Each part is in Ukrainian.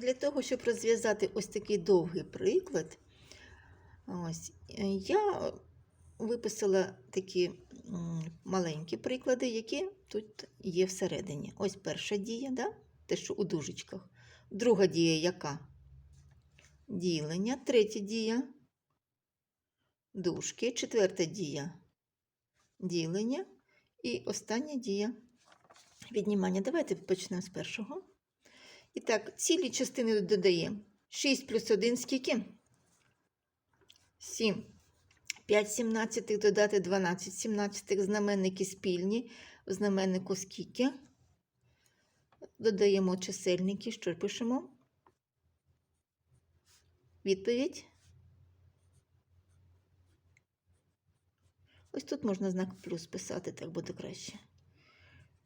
Для того, щоб розв'язати ось такий довгий приклад, ось, е, я виписала такі маленькі приклади, які тут є всередині. Ось перша дія, да? те, що у дужечках. Друга дія яка? Ділення. Третя дія. Дужки. Четверта дія. Ділення. І остання дія. Віднімання. Давайте почнемо з першого. І так, цілі частини додаємо. 6 плюс 1 скільки? 7. 5 сімнадцятих додати 12 сімнадцятих. Знаменники спільні. В знаменнику скільки? Додаємо чисельники. Що пишемо? Відповідь. Ось тут можна знак плюс писати, так буде краще.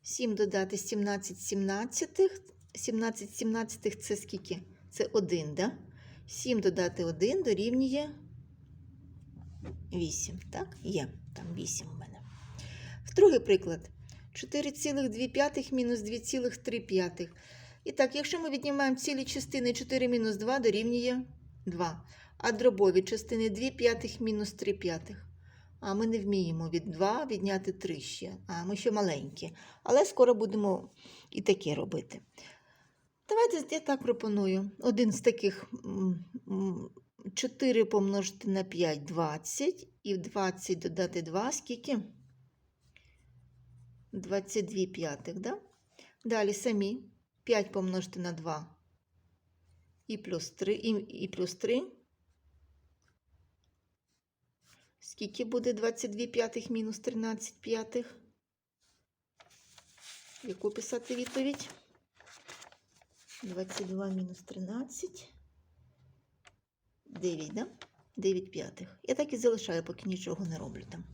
7 додати 17 сімнадцятих. 17 сімнадцятих це скільки? Це 1, да? 7 додати 1 дорівнює 8. Так? Є. Там 8 у мене. Другий приклад. 4,2 мінус 2,3. І так, якщо ми віднімаємо цілі частини 4 мінус 2 дорівнює 2. А дробові частини 2 п'ятих мінус 3 п'ятих. А ми не вміємо від 2 відняти 3 ще. А ми ще маленькі. Але скоро будемо і таке робити. Давайте я так пропоную. Один з таких 4 помножити на 5 20. І в 20 додати 2, скільки? 22 п'ятих, да? Далі самі 5 помножити на 2 і плюс 3, і, і плюс 3. Скільки буде 22 п'ятих мінус 13 п'ятих? Яку писати відповідь? 22 мінус 13. 9, да? 9 п'ятих. Я так і залишаю, поки нічого не роблю там.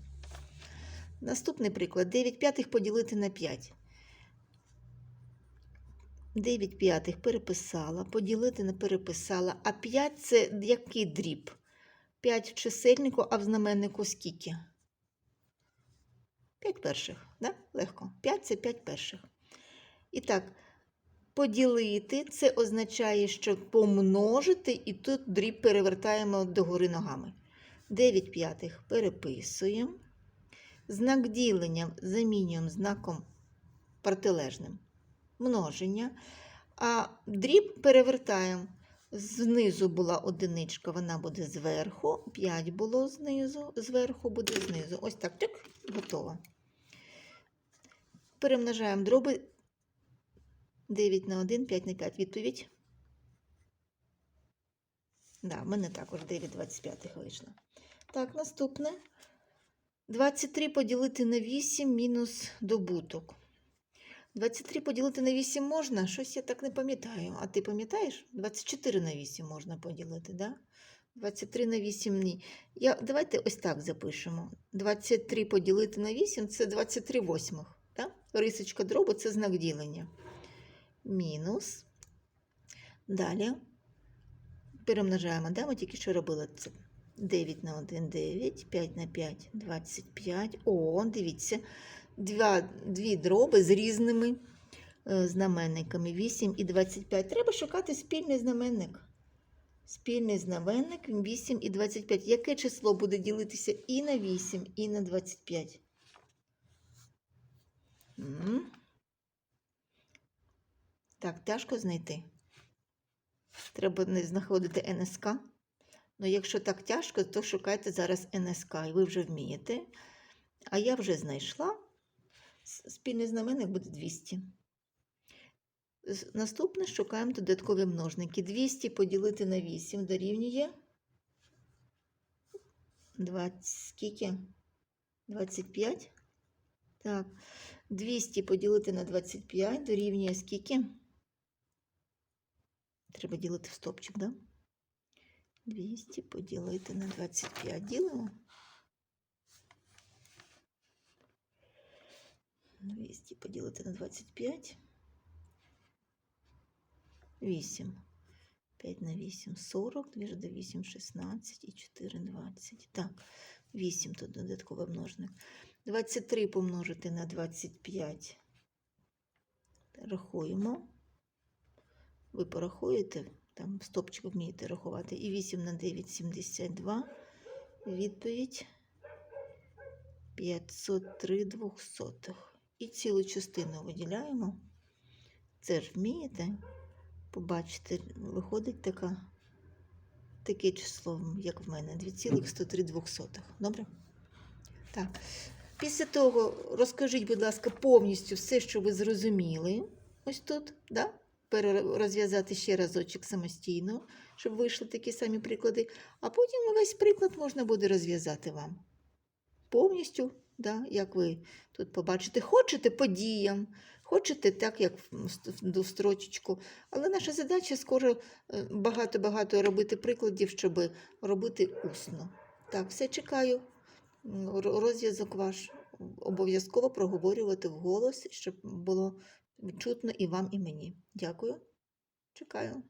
Наступний приклад. 9 п'ятих поділити на 5. 9 п'ятих переписала, поділити не переписала. А 5 це який дріб? 5 в чисельнику, а в знаменнику скільки? 5 перших, да? Легко. 5 це 5 перших. І так, поділити це означає, що помножити, і тут дріб перевертаємо догори ногами. 9 п'ятих переписуємо. Знак ділення замінюємо знаком протилежним множення. А дріб перевертаємо. Знизу була одиничка, вона буде зверху. 5 було знизу, зверху буде знизу. Ось так, так, готово. Перемножаємо дроби 9 на 1, 5 на 5. Відповідь. Да, в мене також 9 25 вийшло. Так, наступне. 23 поділити на 8 мінус добуток. 23 поділити на 8 можна? Щось я так не пам'ятаю. А ти пам'ятаєш? 24 на 8 можна поділити, да? 23 на 8 ні. Я, давайте ось так запишемо. 23 поділити на 8 це 23 восьмих. Да? Рисочка дробу це знак ділення. Мінус. Далі перемножаємо, да? ми тільки що робили це. 9 на 1 9, 5 на 5 25. О, дивіться, два, дві дроби з різними е, знаменниками 8 і 25. Треба шукати спільний знаменник. Спільний знаменник 8 і 25. Яке число буде ділитися і на 8, і на 25? М. Так, тяжко знайти. Треба знаходити НСК. Ну, якщо так тяжко, то шукайте зараз НСК, і ви вже вмієте. А я вже знайшла. Спільний знаменник буде 200. Наступне шукаємо додаткові множники. 200 поділити на 8 дорівнює 20, скільки? 25. Так. 200 поділити на 25 дорівнює скільки? Треба ділити в стопчик? Да? 200 поділити на 25. Ділимо. 200 поділити на 25. 8. 5 на 8 40, 2 до 8 16 і 4 20. Так, 8 тут додатковий множник. 23 помножити на 25. Рахуємо. Ви порахуєте, там стопчик вмієте рахувати. І 8 на 9 72. Відповідь 503 двохсотих. І цілу частину виділяємо. Це ж вмієте? Побачите, виходить така, таке число, як в мене, 2,103. Добре? Так. Після того розкажіть, будь ласка, повністю все, що ви зрозуміли. Ось тут, да? Перерозв'язати ще разочок самостійно, щоб вийшли такі самі приклади. А потім весь приклад можна буде розв'язати вам. Повністю, да? як ви тут побачите, хочете по діям, хочете так, як в строчечку. Але наша задача скоро е, багато-багато робити прикладів, щоб робити усно. Так, все чекаю. Розв'язок ваш обов'язково проговорювати вголос, щоб було чутно і вам, і мені. Дякую. Чекаю.